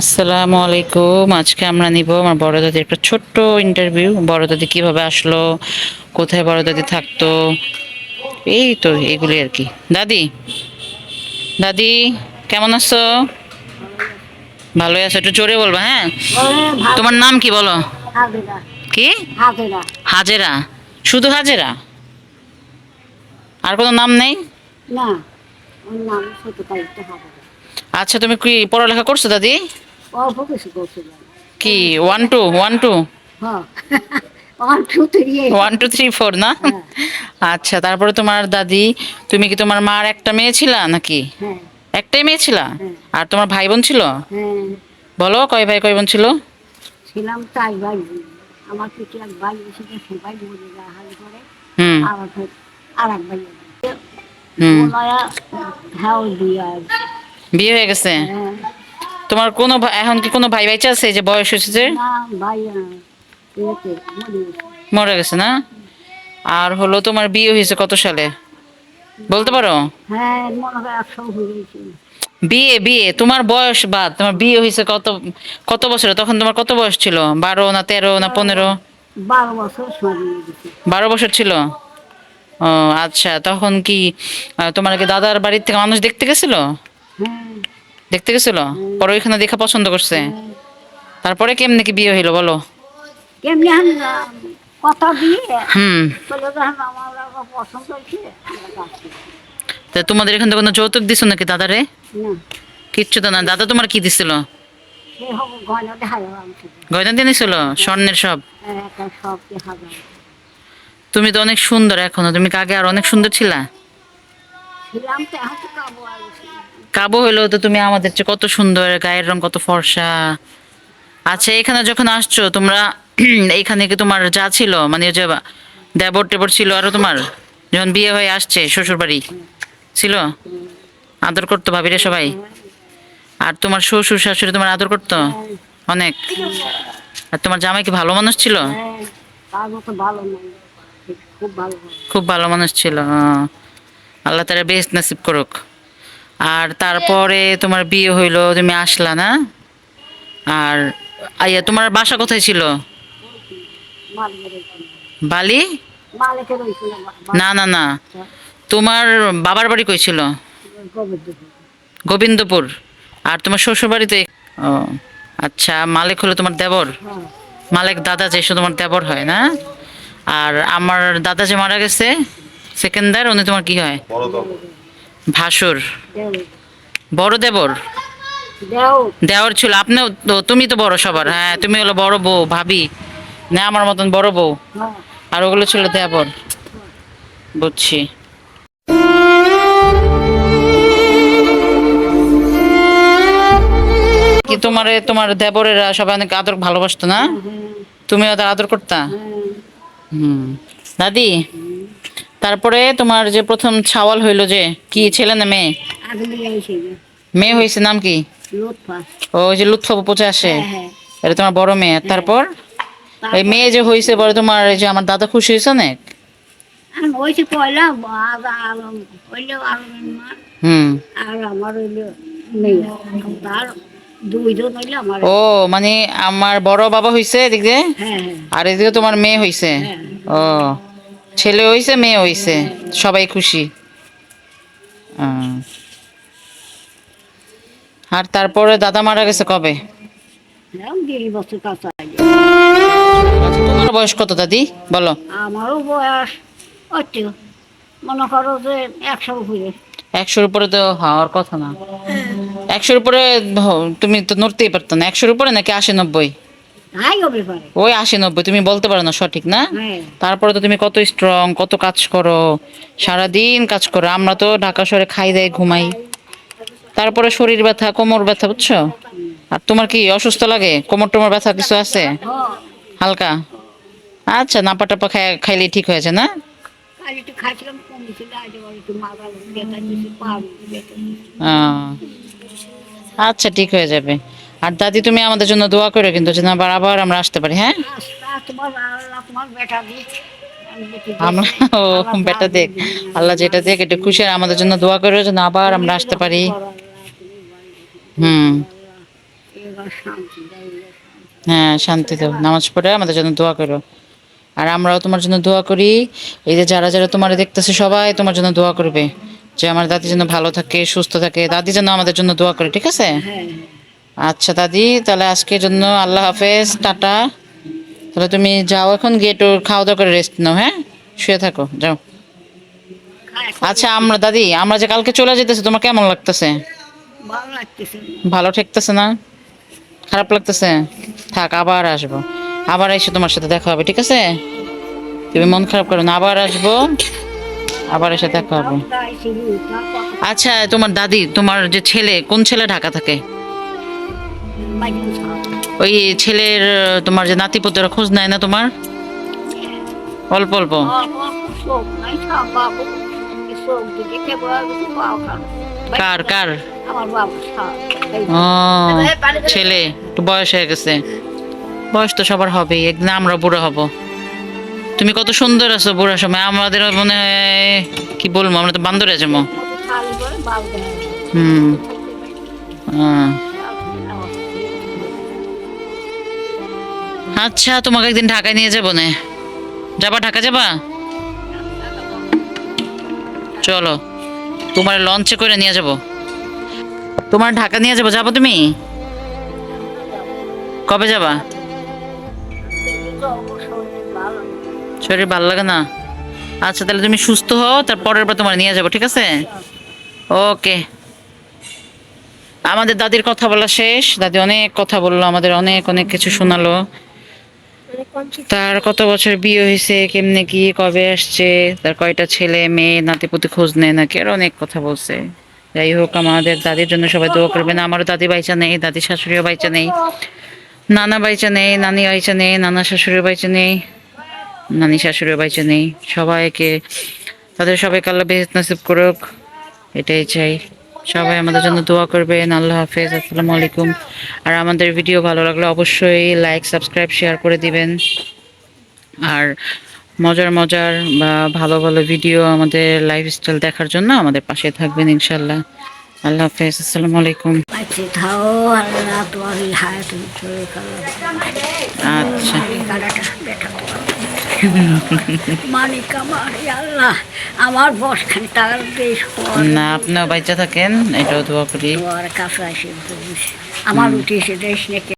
আসসালামু আলাইকুম। আজকে আমরা নিব আমার বড় দাদির একটা ছোট্ট ইন্টারভিউ বড় দাদি কীভাবে আসলো? কোথায় বড় দাদি থাকতো? এই তো এগুলি আর কি। দাদি? দাদি কেমন আছো? ভালোই আছো। একটু জোরে বলবা হ্যাঁ? তোমার নাম কি বলো? কি? হাজেরা। শুধু হাজেরা? আর কোনো নাম নেই? না আচ্ছা তুমি কি পড়ালেখা করছ দাদি? অল্প কিছু করছিলাম কি ওয়ান টু ওয়ান টু হ্যাঁ one two three one two three four না। আচ্ছা তারপরে তোমার দাদি তুমি কি তোমার মার একটা মেয়ে ছিলা নাকি? হ্যাঁ। একটাই মেয়ে ছিলা? হ্যাঁ। আর তোমার ভাই বোন ছিল? হ্যাঁ। বলো কয় ভাই কয় বোন ছিল? ছিলাম তাই ভাই আমার কিছু এক ভাই এসে সবাই বলে হালি করে। আর এক- ভাই হুম। হ্যাঁ বিয়ে হয়ে গেছে? হ্যাঁ। তোমার কোনো এখন কি কোনো ভাই বাইচা আছে যে বয়স হয়েছে যে? মরে গেছে। না? আর হলো তোমার বিয়ে হয়েছে কত সালে? বলতে পারো? হ্যাঁ বিয়ে বিয়ে তোমার বয়স বাদ। তোমার বিয়ে হয়েছে কত কত বছরে? তখন তোমার কত বয়স ছিল? বারো না তেরো না পনেরো? বছর বারো বছর। ছিল? ও আচ্ছা। তখন কি তোমার কি দাদার বাড়ির থেকে মানুষ দেখতে গেছিল? হ্যাঁ। দেখতে গেছিল? পরে ওইখানে দেখা পছন্দ করছে। হ্যাঁ। তারপরে কেমনে কি বিয়ে হইল বলো? কেমনি কথা দিয়ে হুম। পছন্দ। তা তোমাদের এখান থেকে কোনো যৌতুক দিছো নাকি দাদারে? কিচ্ছু তো না। দাদা তোমার কি দিছিল? গয়না দিয়ে নিছিল স্বর্ণের সব? যাবে তুমি তো অনেক সুন্দর এখনও। তুমি আগে আর অনেক সুন্দর ছিলা? ছিলাম তো এখন তো কাবু হইল তো তুমি আমাদের চেয়ে কত সুন্দর, গায়ের রং কত ফর্সা। আচ্ছা এখানে যখন আসছো, তোমরা এইখানে কি তোমার যা ছিল? মানে যে দেবর টেবর ছিল আরও তোমার? যখন বিয়ে হয়ে আসছে শ্বশুর বাড়ি ছিল? আদর করতো ভাবিরে সবাই? আর তোমার শ্বশুর শাশুড়ি তোমার আদর করতো? অনেক? আর তোমার জামাই কি ভালো মানুষ ছিল? খুব ভালো মানুষ ছিল আল্লাহ তারা বেশ নাসিব করুক। আর তারপরে তোমার বিয়ে হইল, তুমি আসলা না? আর আইয়া, তোমার বাসা কোথায় ছিল? বালি? না না না। তোমার বাবার বাড়ি কই ছিল? গোবিন্দপুর। আর তোমার শ্বশুর বাড়িতে ও আচ্ছা মালিক হলো তোমার দেবর? মালিক দাদা যে তোমার দেবর হয়, না? আর আমার দাদা যে মারা গেছে, সেকেন্দার, উনি তোমার কি হয়? ভাসুর। বড় দেবর? দেও দেওয়ার ছিল আপনিও তো তুমি তো বড় সবার। হ্যাঁ তুমি হলো বড় বউ ভাবি। না আমার মতন বড় বউ। হ্যাঁ। আর ওগুলো ছিল দেবর। বুঝছি। কি তোমার তোমার দেবরেরা সবাই অনেক আদর ভালোবাসতো না? তুমি ওদের আদর করতা? হুম। দাদি তারপরে তোমার যে প্রথম ছাওয়াল হইল যে কি ছেলে না মেয়ে? মেয়ে হয়েছে নাম কি? ও যে লুৎফা পচে আসে? হ্যাঁ হ্যাঁ। এটা তোমার বড় মেয়ে। তারপর? ওই মেয়ে যে হয়েছে বলে তোমার এই যে আমার দাদা খুশি হয়েছে অনেক? আর হুম। আমার ও মানে আমার বড় বাবা হয়েছে এদিক হ্যাঁ হ্যাঁ। আর এদিকে তোমার মেয়ে হয়েছে হ্যাঁ। ও। ছেলে হয়েছে মেয়ে হয়েছে সবাই খুশি। আর তারপরে দাদা মারা গেছে কবে? তোমার বয়স কত দাদি? বলো। আমারও বয়স মনে করো যে একশো উপরে। একশোর উপরে তো হওয়ার কথা না। একশোর উপরে তুমি তো নড়তেই পারতো না। একশোর উপরে নাকি আশি নব্বই? ওই আশি নব্বই তুমি বলতে পারো না সঠিক না? হ্যাঁ। তারপরে তো তুমি কত স্ট্রং কত কাজ করো সারাদিন কাজ করো আমরা তো ঢাকা শহরে খাই দেয় ঘুমাই। তারপরে শরীর ব্যথা কোমর ব্যথা বুঝছ? আর তোমার কি অসুস্থ লাগে? কোমর টোমর ব্যথা কিছু আছে? হালকা? আচ্ছা নাপা টাপা খাই খাইলে ঠিক হয়েছে না? আচ্ছা ঠিক হয়ে যাবে। আর দাদি, তুমি আমাদের জন্য দোয়া করো কিন্তু যেন আবার আবার আমরা আসতে পারি হ্যাঁ? বেটা দেখ, আল্লাহ যেটা দেখ খুশি আমাদের জন্য দোয়া করো যেন আবার আমরা আসতে পারি। হুম। হ্যাঁ শান্তি দাও, নামাজ পড়ে আমাদের জন্য দোয়া করো। আর আমরাও তোমার জন্য দোয়া করি। এই যে যারা যারা তোমার দেখতেছে, সবাই তোমার জন্য দোয়া করবে। যে আমার দাদি যেন ভালো থাকে, সুস্থ থাকে, দাদি যেন আমাদের জন্য দোয়া করে, ঠিক আছে? হ্যাঁ। আচ্ছা দাদি তাহলে আজকের জন্য আল্লাহ হাফেজ টাটা। তাহলে তুমি যাও এখন গিয়ে একটু খাওয়া দাওয়া করে রেস্ট নাও হ্যাঁ? শুয়ে থাকো যাও। আচ্ছা আমরা দাদি আমরা যে কালকে চলে যেতেছি তোমার কেমন লাগতেছে? ভালো ঠেকতেছে না? খারাপ লাগতেছে? থাক আবার আসব। আবার এসে তোমার সাথে দেখা হবে ঠিক আছে? তুমি মন খারাপ করো না আবার আসব। আবার এসে দেখা হবে। আচ্ছা তোমার দাদি তোমার যে ছেলে কোন ছেলে ঢাকা থাকে? ওই ছেলের তোমার যে নাতি পুত্র খোঁজ নেয় না তোমার? অল্প অল্প। কার কার? ও ছেলে একটু বয়স হয়ে গেছে। বয়স তো সবার হবেই একদিন আমরা বুড়ো হব। তুমি কত সুন্দর আছো বুড়ার সময় আমাদের মনে হয় কি বলব আমরা তো বান্দরে যাব। হুম। আহ, আচ্ছা তোমাকে একদিন ঢাকায় নিয়ে যাব না। যাবা, ঢাকা যাবা? চলো, তোমার লঞ্চে করে নিয়ে যাব। তোমার ঢাকা নিয়ে যাব যাব তুমি? কবে যাবা? শরীর ভালো লাগে না? আচ্ছা তাহলে তুমি সুস্থ হও তারপরের বার তোমার নিয়ে যাব, ঠিক আছে? ওকে। আমাদের দাদির কথা বলা শেষ। দাদি অনেক কথা বলল, আমাদের অনেক অনেক কিছু শোনালো। তার কত বছর বিয়ে হয়েছে, কেমনে কি, কবে আসছে, তার কয়টা ছেলে, মেয়ে, নাতিপুতি খোঁজ নেয় নাকি, আর অনেক কথা বলছে। যাই হোক, আমাদের দাদির জন্য সবাই দোয়া করবেন। আমারও দাদি বাইচা নেই, দাদি শাশুড়িও বাইচা নেই, নানা বাইচা নেই, নানি বাইচা নেই, নানা শাশুড়িও বাইচা নেই, নানি শাশুড়িও বাইচা নেই। সবাইকে, তাদের সবাইকে আল্লাহ বেহেত নাসিব করুক, এটাই চাই। সবাই আমাদের জন্য দোয়া করবেন। আল্লাহ হাফেজ, আসসালামু আলাইকুম। আর আমাদের ভিডিও ভালো লাগলে অবশ্যই লাইক সাবস্ক্রাইব শেয়ার করে দিবেন। আর মজার মজার বা ভালো ভালো ভিডিও আমাদের লাইফস্টাইল দেখার জন্য আমাদের পাশে থাকবেন ইনশাল্লাহ। আল্লাহ হাফেজ আসসালামু আলাইকুম। আচ্ছা। আমার বেশ না আপনিও বাচ্চা থাকেন এটাও দোয়া করি। আমার উঠে এসে দেশ নাকি